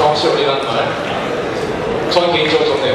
경험치 올리라는 말. 저는 개인적으로 좋네요.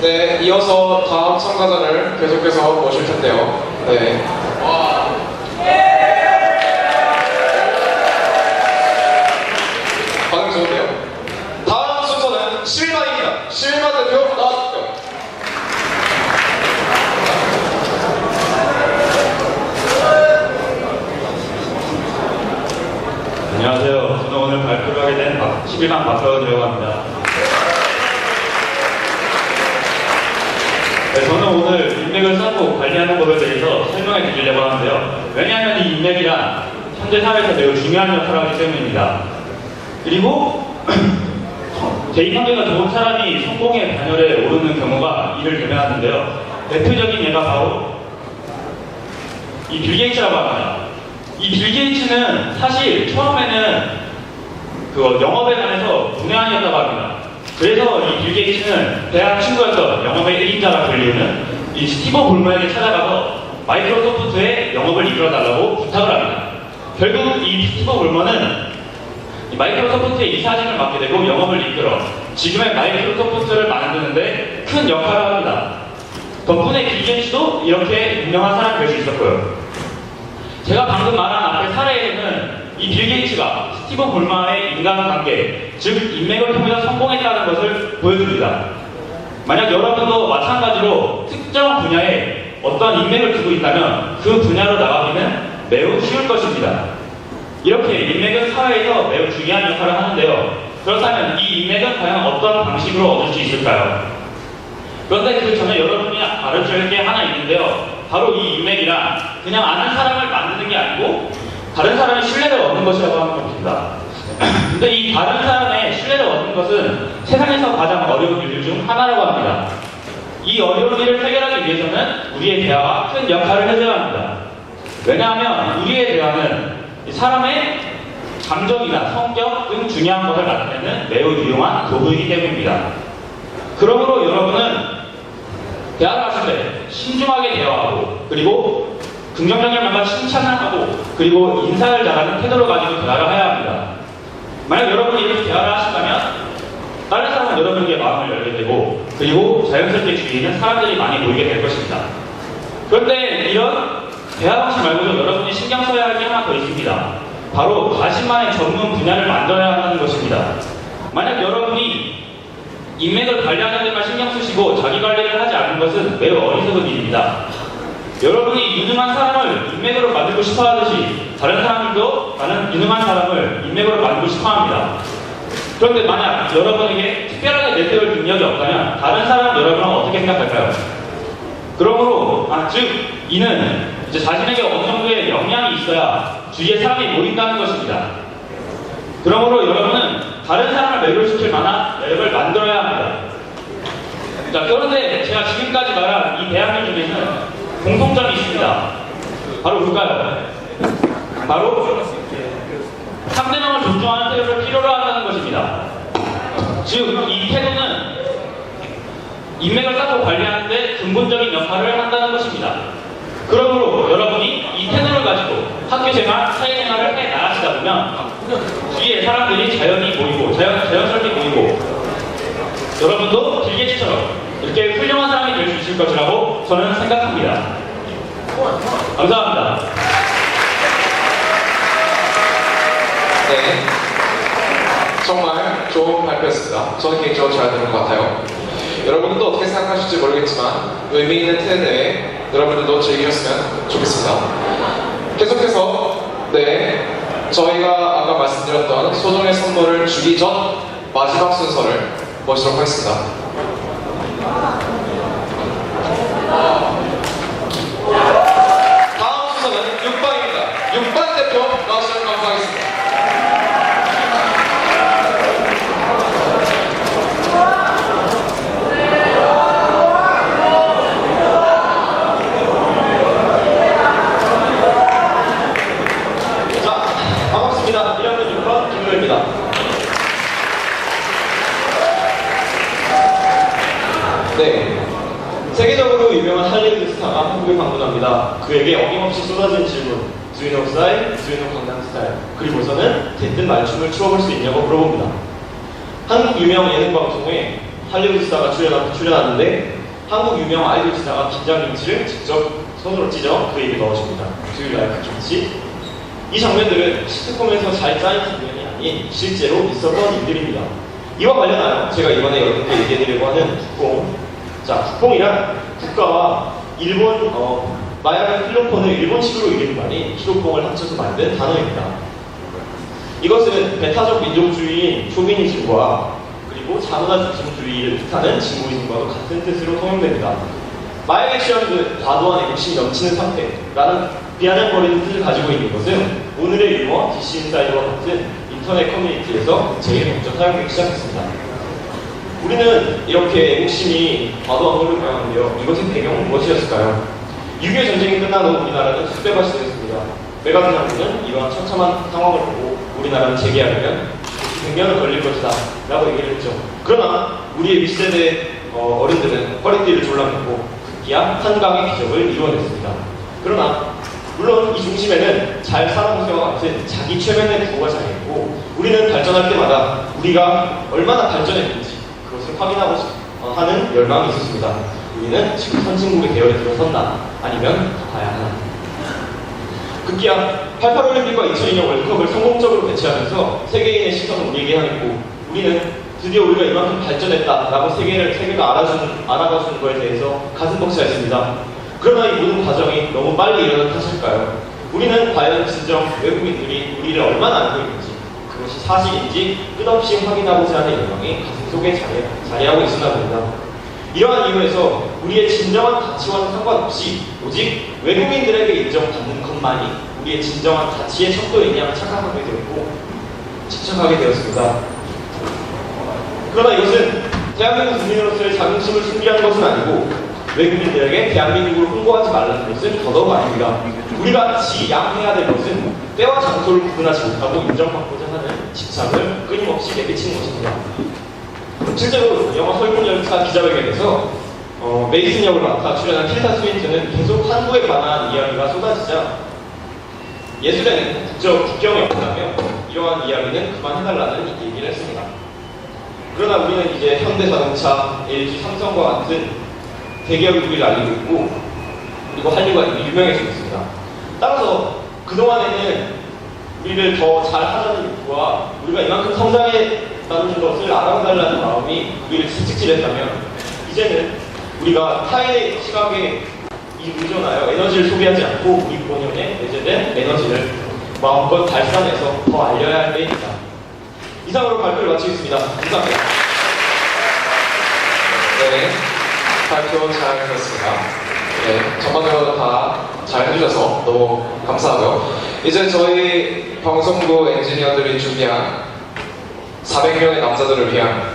네, 이어서 다음 참가자를 계속해서 모실 텐데요. 네. 와. 반응 좋은데요? 다음 순서는 실마입니다. 실마 대표 나와주세요. 안녕하세요. 저는 오늘 발표를 하게 된 박- 11만 박서은이라고 합니다. 네, 저는 오늘 인맥을 쌓고 관리하는 법에 대해서 설명해 드리려고 하는데요. 왜냐하면 이 인맥이란 현재 사회에서 매우 중요한 역할을 하기 때문입니다. 그리고 제2관계가 좋은 사람이 성공의 반열에 오르는 경우가 이를 대변하는데요. 대표적인 예가 바로 이 빌 게이츠라고 합니다. 이 빌 게이츠는 사실 처음에는 그 영업에 관해서 문외한이었다고 합니다. 그래서 이 빌 게이츠는 대학 친구였던 영업의 1인자가 불리는 이 스티브 볼머에게 찾아가서 마이크로소프트의 영업을 이끌어달라고 부탁을 합니다. 결국 이 스티브 볼머는 이 마이크로소프트의 이사진을 맡게 되고 영업을 이끌어 지금의 마이크로소프트를 만드는데 큰 역할을 합니다. 덕분에 빌 게이츠도 이렇게 유명한 사람이 될 수 있었고요. 제가 방금 말한 앞의 사례에는 이 빌 게이츠가 스티븐 볼마의 인간관계, 즉 인맥을 통해서 성공했다는 것을 보여줍니다. 만약 여러분도 마찬가지로 특정 분야에 어떤 인맥을 두고 있다면 그 분야로 나가기는 매우 쉬울 것입니다. 이렇게 인맥은 사회에서 매우 중요한 역할을 하는데요. 그렇다면 이 인맥은 과연 어떤 방식으로 얻을 수 있을까요? 그런데 그 전에 여러분이 알아줘야 게 하나 있는데요. 바로 이 인맥이란 그냥 아는 사람을 만드는 게 아니고 다른 사람의 신뢰를 얻는 것이라고 하는 겁니다. 근데 이 다른 사람의 신뢰를 얻는 것은 세상에서 가장 어려운 일 중 하나라고 합니다. 이 어려운 일을 해결하기 위해서는 우리의 대화가 큰 역할을 해줘야 합니다. 왜냐하면 우리의 대화는 이 사람의 감정이나 성격 등 중요한 것을 나타내는 매우 유용한 도구이기 때문입니다. 그러므로 여러분은 대화를 하실 때 신중하게 대화하고 그리고 긍정적인 말과 칭찬을 하고 그리고 인사를 잘하는 태도를 가지고 대화를 해야 합니다. 만약 여러분이 이렇게 대화를 하신다면 다른 사람은 여러분에게 마음을 열게 되고 그리고 자연스럽게 주위에는 사람들이 많이 모이게 될 것입니다. 그런데 이런 대화 방식 말고도 여러분이 신경 써야 할 게 하나 더 있습니다. 바로 자신만의 전문 분야를 만들어야 한다는 것입니다. 만약 여러분이 인맥을 관리하는 데만 신경 쓰시고 자기 관리를 하지 않는 것은 매우 어리석은 일입니다. 여러분이 유능한 사람을 인맥으로 만들고 싶어 하듯이 다른 사람들도 나는 유능한 사람을 인맥으로 만들고 싶어 합니다. 그런데 만약 여러분에게 특별하게 내세울 능력이 없다면 다른 사람 여러분은 어떻게 생각할까요? 그러므로 아, 즉 이는 이제 자신에게 어느 정도의 역량이 있어야 주위에 사람이 모인다는 것입니다. 그러므로 여러분은 다른 사람을 매료시킬 만한 랩을 만들어야 합니다. 자, 그런데 제가 지금까지 말한 이 대학교 중에는 공통점이 있습니다. 바로 뭘까요? 바로 상대방을 존중하는 태도를 필요로 한다는 것입니다. 즉, 이 태도는 인맥을 쌓고 관리하는데 근본적인 역할을 한다는 것입니다. 그러므로 여러분이 이 태도를 가지고 학교생활, 사회생활을 해 나가시다 보면 주위에 사람들이 자연히 모이고 자연, 자연스럽게 모이고 여러분도 길게처럼 이렇게 훌륭한 사람이 될 수 있을 것이라고 저는 생각합니다. 감사합니다. 네. 정말 좋은 발표였습니다. 저는 개인적으로 잘 들은 것 같아요. 여러분들도 어떻게 생각하실지 모르겠지만 의미 있는 테드에 여러분들도 즐기셨으면 좋겠습니다. 계속해서 네 저희가 말씀드렸던 소정의 선물을 주기 전 마지막 순서를 모시도록 하겠습니다. 다음 순서는 6반입니다. 6반 대표 나와주시면 감사하겠습니다. 자, 반갑습니다. 1학년 6반 김효입니다. 네. 세계적으로 유명한 할리우드 스타가 한국에 방문합니다. 그에게 어김없이 쏟아진 Do you? Do you know 강남 스타일? 그리고서는 대뜸 맞춤을 추어볼 수 있냐고 물어봅니다. 한국 유명 예능 방송에 할리우드 스타가 출연하, 출연하는데 한국 유명 아이돌 스타가 김장 김치를 직접 손으로 찢어 그 입에 넣어줍니다. 두유 라이크 김치. 이 장면들은 시트콤에서 잘 짜인 장면이 아닌 실제로 있었던 일들입니다. 이와 관련하여 제가 이번에 여러분께 얘기해드리려고 하는 국뽕. 자, 국뽕이란 국가와 일본 어, 마야의 필로폰을 일본식으로 이기는 말이 히로뽕을 합쳐서 만든 단어입니다. 이것은 배타적 민족주의인 쇼비니즘과 그리고 자문화 중심주의를 뜻하는 진보이즘과도 같은 뜻으로 통용됩니다. 마약에 취한 과도한 애국심이 넘치는 상태라는 비아냥거리는 뜻을 가지고 있는 것은 오늘의 유머 DC 인사이드와 같은 인터넷 커뮤니티에서 제일 먼저 사용되기 시작했습니다. 우리는 이렇게 애국심이 과도한 걸로 보였는데요. 이것의 배경은 무엇이었을까요? 6.25 전쟁이 끝난 후 우리나라는 쑥대밭이 되었습니다. 메가드 장군은 이러한 처참한 상황을 보고 우리나라를 재개하려면 100년은 걸릴 것이다 라고 얘기를 했죠. 그러나 우리의 윗세대 어, 어른들은 허리띠를 졸라매고 급기야 한강의 기적을 이루어냈습니다. 그러나 물론 이 중심에는 잘 살아보세요와 같은 자기 최면의 구호가 자리했고 우리는 발전할 때마다 우리가 얼마나 발전했는지 그것을 확인하고 싶- 어, 하는 열망이 있었습니다. 우리는 지금 선진국의 대열에 들어선다 아니면 더 가야 하나 급기야 88올림픽과 2002년 월드컵을 성공적으로 개최하면서 세계인의 시선을 우리에게 향했고 우리는 드디어 우리가 이만큼 발전했다라고 세계를 세계가 알아주는 알아봐주는 것에 대해서 가슴 벅차했습니다. 그러나 이 모든 과정이 너무 빨리 일어난 탓일까요? 우리는 과연 진정 외국인들이 우리를 얼마나 알고 있는지 그것이 사실인지 끝없이 확인하고자 하는 열망이 가슴 속에 자리, 자리하고 있었나 봅니다. 이러한 이유에서 우리의 진정한 가치와는 상관없이 오직 외국인들에게 인정받는 것만이 우리의 진정한 가치의 척도이냐 착각하게 되었고 집착하게 되었습니다. 그러나 이것은 대한민국 국민으로서의 자긍심을 숨기하는 것은 아니고 외국인들에게 대한민국을 홍보하지 말라는 것은 더더욱 아닙니다. 우리가 지양해야 될 것은 때와 장소를 구분하지 못하고 인정받고자 하는 집착을 끊임없이 내비치는 것입니다. 실제로 영화 설국 열차 기자회견에서 어, 메이슨 역을 맡아 출연한 틸다 스윈트는 계속 한국에 관한 이야기가 쏟아지자 예술에는 국적 국경이 없다며 이러한 이야기는 그만해달라는 얘기를 했습니다. 그러나 우리는 이제 현대자동차, LG, 삼성과 같은 대기업이 우리를 알리고 있고 그리고 한류가 유명해지고 있습니다. 따라서 그동안에는 우리를 더 잘하자는 욕구와 우리가 이만큼 성장했 다는 것을 알아달라는 마음이 우리를 채찍질했다면 이제는 우리가 타인의 시각에 이 의존하여 에너지를 소비하지 않고 우리 본연에 내재된 에너지를 마음껏 발산해서 더 알려야 할 때입니다. 이상으로 발표를 마치겠습니다. 감사합니다. 네, 발표 잘 들었습니다. 네, 전반적으로 다 잘 해주셔서 너무 감사하고요. 이제 저희 방송부 엔지니어들이 준비한 400명의 남자들을 위한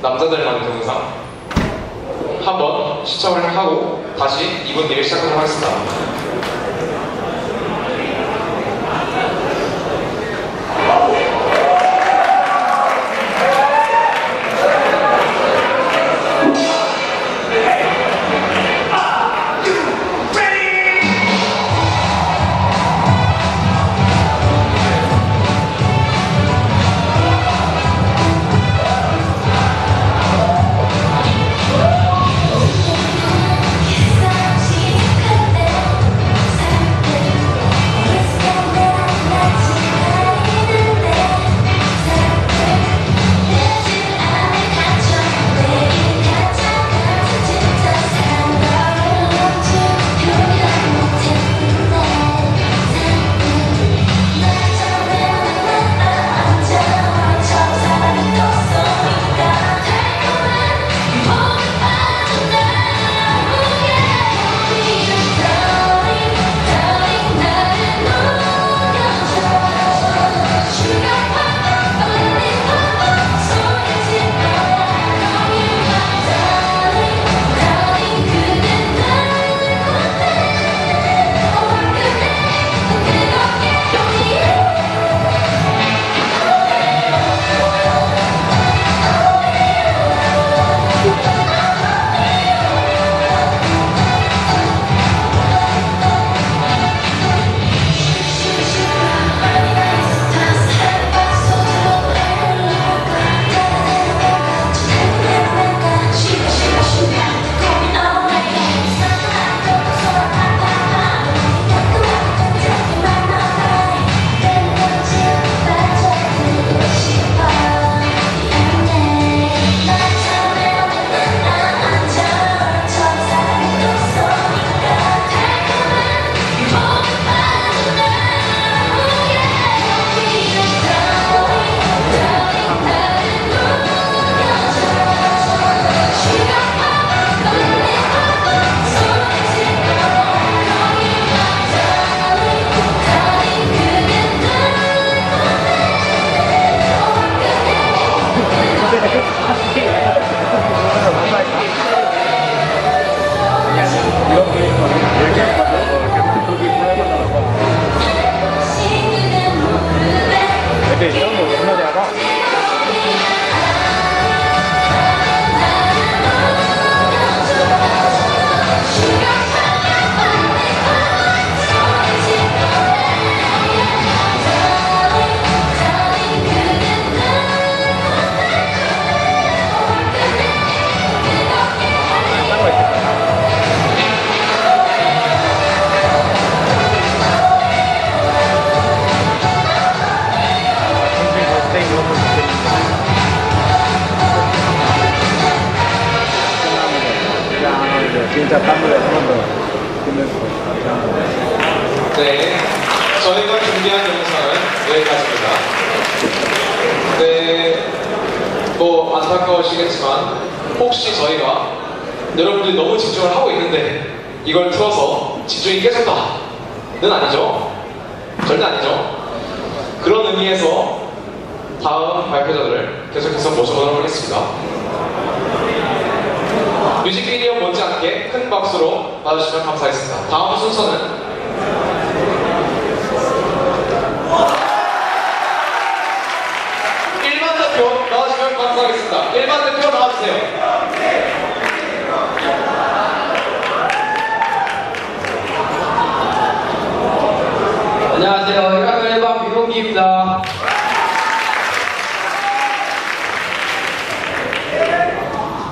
남자들만의 동영상 한번 시청을 하고 다시 이번 일을 시작하도록 하겠습니다. 이걸 틀어서 집중이 깨졌다는 아니죠? 절대 아니죠? 그런 의미에서 다음 발표자들을 계속해서 모셔보도록 하겠습니다. 뮤직비디오 못지않게 큰 박수로 봐주시면 감사하겠습니다. 다음 순서는 일반 대표 나와주시면 감사하겠습니다. 일반 대표 나와주세요. 안녕하세요. 1학년 1반 비동기입니다.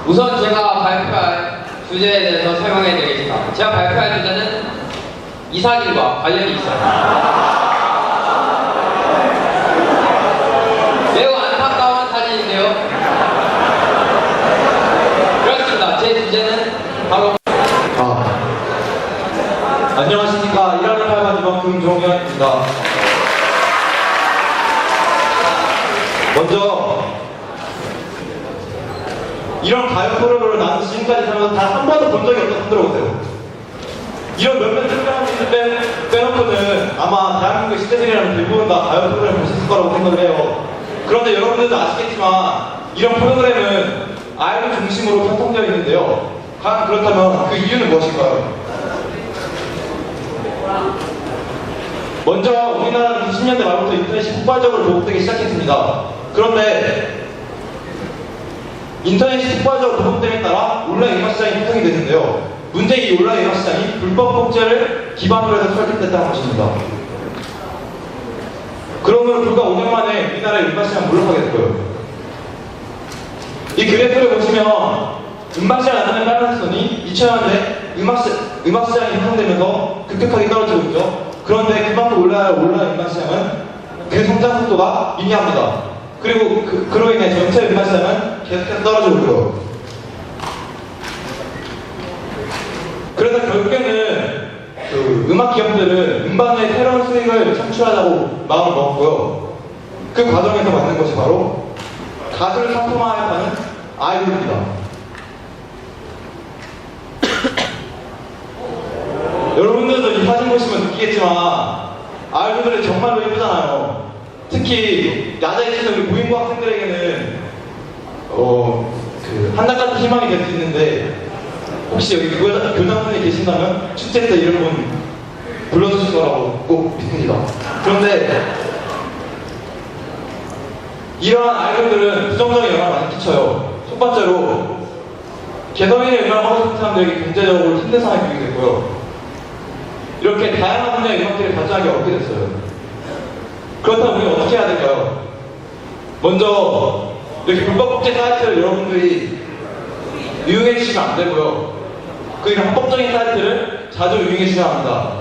우선 제가 발표할 주제에 대해서 설명해 드리겠습니다. 제가 발표할 주제는 이사진과 관련이 있어요. 매우 안타까운 사진인데요. 그렇습니다. 제 주제는 바로 안녕하십니까. 1학년 8반 2반 금종현입니다. 먼저 이런 가요 프로그램을 나는 지금까지 살면서 단한 번도 본 적이 없다 손 들어보세요. 이런 몇몇 특별한 분들 빼, 빼놓고는 아마 대한민국 시대들이라는 대부분 다 가요 프로그램을 보셨을 거라고 생각을 해요. 그런데 여러분들도 아시겠지만 이런 프로그램은 아이돌 중심으로 편성되어 있는데요. 과연 그렇다면 그 이유는 무엇일까요? 먼저 우리나라는 90년대 말부터 인터넷이 폭발적으로 보급되기 시작했습니다. 그런데 인터넷이 폭발적으로 보급됨에 따라 온라인 음악 시장이 형성이 되는데요. 문제 이 온라인 음악 시장이 불법 복제를 기반으로 해서 설립됐다는 것입니다. 그러면 불과 5년 만에 우리나라의 음악 시장 몰락하게 됐고요. 이 그래프를 보시면 음악 시장 나타낸 빨간 선이 2000년대 음악, 시, 음악 시장이 형성되면서 급격하게 떨어지고 있죠. 그런데 그만큼 올라야 올라야 음악 시장은 그 성장 속도가 미미합니다. 그리고 그, 그로 인해 전체 음악 시장은 계속해서 떨어지고 있고요. 그래서 결국에는 그 음악 기업들은 음반의 새로운 수익을 창출하자고 마음을 먹었고요. 그 과정에서 만든 것이 바로 가수를 상품화하는 아이돌입니다. 여러분들도 이 사진 보시면 느끼겠지만 아이돌들이 정말로 예쁘잖아요. 특히 야자에 치는 우리 고인고 학생들에게는 어그 한낮 같은 희망이 될 수 있는데 혹시 여기 교- 교장선생님 계신다면 축제 때 이런 분 불러주실 거라고 꼭 믿습니다. 그런데 이러한 아이돌들은 부정적인 영향을 많이 끼쳐요. 첫 번째로 개성인의 음악을 싶은 사람들에게 경제적으로 힘든 상황이 되게 됐고요. 이렇게 다양한 분야의 음악들이 발전하기 어렵게 됐어요. 그렇다면 우리가 어떻게 해야 될까요? 먼저 이렇게 불법 복제 사이트를 여러분들이 이용해 주시면 안 되고요. 그 이런 합법적인 사이트를 자주 이용해 주셔야 합니다.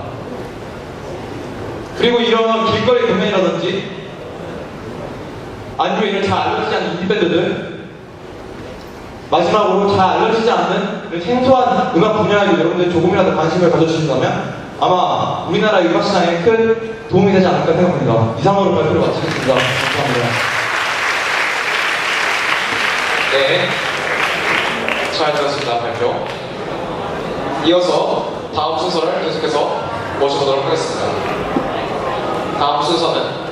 그리고 이런 길거리 공연이라든지 아니면 이런 잘 알려지지 않는 인디밴드들 마지막으로 잘 알려지지 않는 생소한 음악 분야에도 여러분들이 조금이라도 관심을 가져주신다면 아마 우리나라 음악 시장에 큰 도움이 되지 않을까 생각합니다. 이상으로 발표를 마치겠습니다. 감사합니다. 네, 잘 들었습니다. 발표. 이어서 다음 순서를 계속해서 모셔보도록 하겠습니다. 다음 순서는